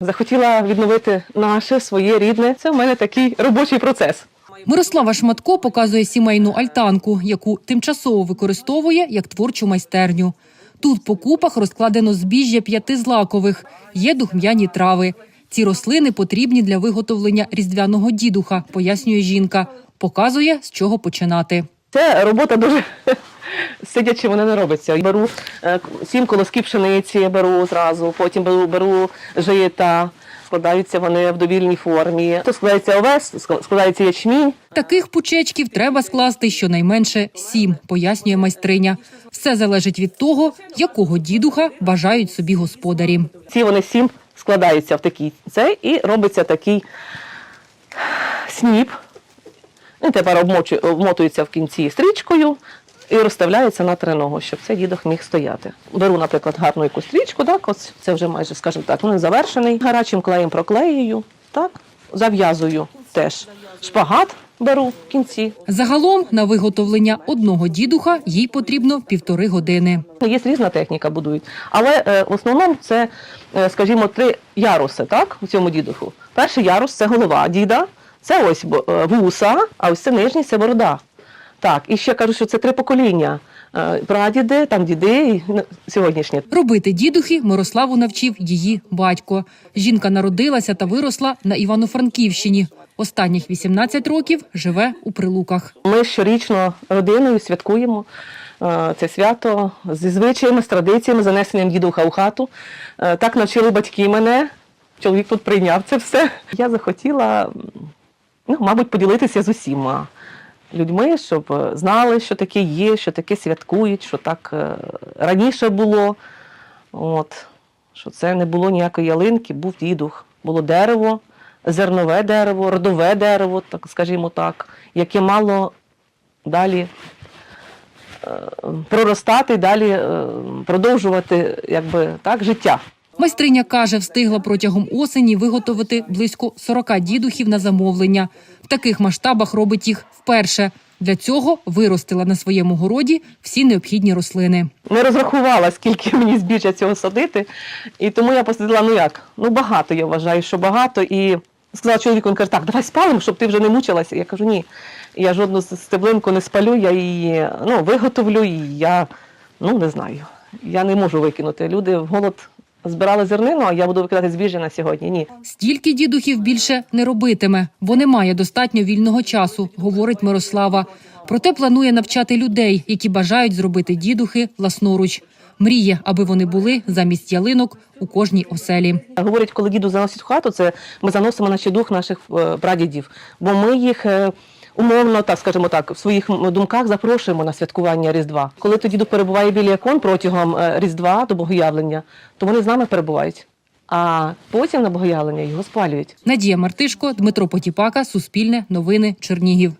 Захотіла відновити наше своє рідне. Це в мене такий робочий процес. Мирослава Шматко показує сімейну альтанку, яку тимчасово використовує як творчу майстерню. Тут по купах розкладено збіжжя п'яти злакових, є духм'яні трави. Ці рослини потрібні для виготовлення різдвяного дідуха, пояснює жінка. Показує, з чого починати. Це робота дуже сидячи, вона не робиться. Беру е, сім колосків пшениці, я беру зразу, потім беру, беру жита, складаються вони в довільній формі. То складається овес, ск- складається ячмінь. Таких пучечків треба скласти щонайменше сім, пояснює майстриня. Все залежить від того, якого дідуха бажають собі господарі. Ці вони сім складаються в такий цей і робиться такий сніп. Він тепер обмотується в кінці стрічкою і розставляється на триногу, щоб цей дідок міг стояти. Беру, наприклад, гарну якусь стрічку, так, ось це вже майже, скажімо так, він завершений. Гарячим клеєм проклеюю, так, зав'язую теж. Шпагат беру в кінці. Загалом на виготовлення одного дідуха їй потрібно півтори години. Є різна техніка будують, але е, в основному це, е, скажімо, три яруси, так, у цьому дідуху. Перший ярус це голова діда, це ось е, вуса, а ось це нижній це борода. Так, і ще кажуть, що це три покоління. Е, Прадіди, там діди і сьогоднішні. Робити дідухи Мирославу навчив її батько. Жінка народилася та виросла на Івано-Франківщині. Останніх 18 років живе у Прилуках. Ми щорічно родиною святкуємо е, це свято зі звичаями, з традиціями, занесенням дідуха у хату. Так навчили батьки мене. Чоловік тут прийняв це все. Я захотіла, ну, мабуть, поділитися з усіма людьми, щоб е, знали, що таке є, що таке святкують, що так е, раніше було. От, що це не було ніякої ялинки, був дідух. Було дерево, зернове дерево, родове дерево, так скажімо так, яке мало далі е, проростати, далі продовжувати якби, так, життя. Майстриня каже, встигла протягом осені виготовити близько 40 дідухів на замовлення. В таких масштабах робить їх вперше. Для цього виростила на своєму городі всі необхідні рослини. Не розрахувала, скільки мені збіжжя цього садити. І тому я посадила, ну як? Ну багато, я вважаю, що багато. І сказала чоловіку, він каже, так, давай спалимо, щоб ти вже не мучилася. Я кажу, ні, я жодну стеблинку не спалю, я її ну, виготовлю, і я ну не знаю. Я не можу викинути. Люди в голод збирали зернину, а я буду викидати збіжжя на сьогодні. Ні. Стільки дідухів більше не робитиме, бо немає достатньо вільного часу, говорить Мирослава. Проте планує навчати людей, які бажають зробити дідухи власноруч. Мріє, аби вони були замість ялинок у кожній оселі. Говорять, коли діду заносять в хату, це ми заносимо наче дух наших е, прадідів, бо ми їх е, умовно, так скажімо так, в своїх думках запрошуємо на святкування Різдва. Коли тоді перебуває біля ікон протягом е, Різдва до Богоявлення, то вони з нами перебувають. А потім на Богоявлення його спалюють. Надія Мартишко, Дмитро Потіпака, Суспільне, Новини, Чернігів.